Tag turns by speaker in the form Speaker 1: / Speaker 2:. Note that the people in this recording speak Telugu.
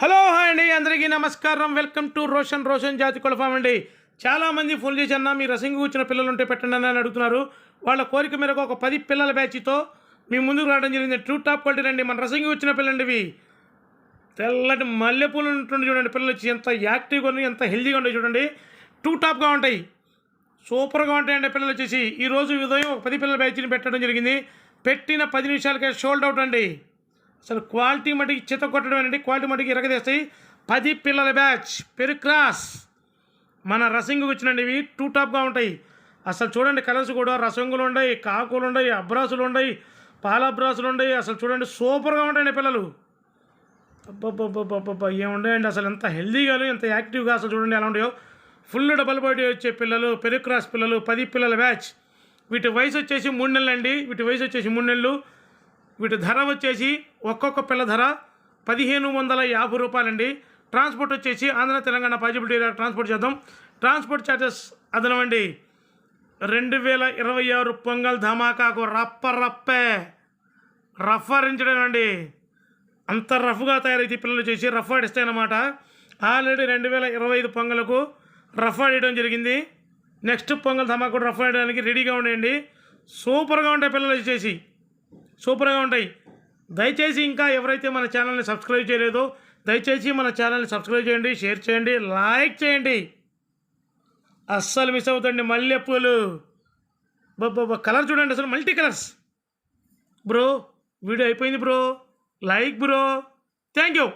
Speaker 1: హలో హాయ్ అండి. అందరికీ నమస్కారం. వెల్కమ్ టు రోషన్ రోషన్ జాతి కులఫామ్ అండి. చాలామంది ఫోన్ చేసి అన్న మీ రసింగ్ వచ్చిన పిల్లలు ఉంటే పెట్టండి అని అడుగుతున్నారు. వాళ్ళ కోరిక మేరకు ఒక పది పిల్లల బ్యాచ్తో మీ ముందుకు రావడం జరిగింది. ట్రూ టాప్ క్వాలిటీ రండి. మన రసింగి వచ్చిన పిల్లండి ఇవి. తెల్లటి మల్లెపూలు ఉంటుంది చూడండి పిల్లలు వచ్చి. ఎంత యాక్టివ్గా ఉన్నాయి ఎంత హెల్దీగా ఉంటాయి చూడండి. టూ టాప్గా ఉంటాయి. సూపర్గా ఉంటాయండి పిల్లలు వచ్చేసి. ఈరోజు ఉదయం ఒక పది పిల్లల బ్యాచ్ని పెట్టడం జరిగింది. పెట్టిన పది నిమిషాలకే షోల్డ్ అవుట్ అండి. అసలు క్వాలిటీ మటుకి చిత కొట్టడం అండి క్వాలిటీ మటుకి ఇరగదీస్తాయి. పది పిల్లల బ్యాచ్ పెరు క్రాస్. మన రసింగు వచ్చినండి ఇవి. టూ టాప్గా ఉంటాయి. అసలు చూడండి కలర్స్ కూడా రసంగులు ఉన్నాయి కాకులు ఉన్నాయి అబ్రాసులు ఉన్నాయి పాల అబ్రాసులు ఉన్నాయి. అసలు చూడండి సూపర్గా ఉంటాయండి పిల్లలు. అబ్బబ్బబ్బబ్బబ్బ ఏముండయండి అసలు ఎంత హెల్దీగా ఎంత యాక్టివ్గా అసలు చూడండి ఎలా ఉండయో ఫుల్ డబల్ బాడీ వచ్చే పిల్లలు పెరుగు క్రాస్ పిల్లలు పది పిల్లల బ్యాచ్. వీటి వయసు వచ్చేసి మూడు నెలలు అండి వీటి వయసు వచ్చేసి మూడు నెలలు. వీటి ధర వచ్చేసి ఒక్కొక్క పిల్ల ధర పదిహేను వందల యాభై రూపాయలండి. ట్రాన్స్పోర్ట్ వచ్చేసి ఆంధ్ర తెలంగాణ పాజిబిలిటీ ట్రాన్స్పోర్ట్ చేద్దాం. ట్రాన్స్పోర్ట్ ఛార్జెస్ అదనమండి. రెండు వేల ఇరవై ఆరు పొంగల్ ధమాకాకు రప్ప రప్పే. రఫరించడం అండి అంత రఫ్గా తయారైతే పిల్లలు చేసి రఫ్ ఆడిస్తాయన్నమాట. ఆల్రెడీ రెండు వేల ఇరవై ఐదు పొంగలకు రఫ్ ఆడేయడం జరిగింది. నెక్స్ట్ పొంగల్ ధమాకా రఫ్ ఆడడానికి రెడీగా ఉండండి సూపర్గా ఉంటాయి పిల్లలు చేసి సూపర్గా ఉంటాయి. దయచేసి ఇంకా ఎవరైతే మన ఛానల్ని సబ్స్క్రైబ్ చేయలేదో దయచేసి మన ఛానల్ని సబ్స్క్రైబ్ చేయండి షేర్ చేయండి లైక్ చేయండి. అస్సలు మిస్ అవుతండి మల్లెపూలు బాబా కలర్ చూడండి అసలు మల్టీ కలర్స్. బ్రో వీడియో అయిపోయింది bro. Like bro. Thank you.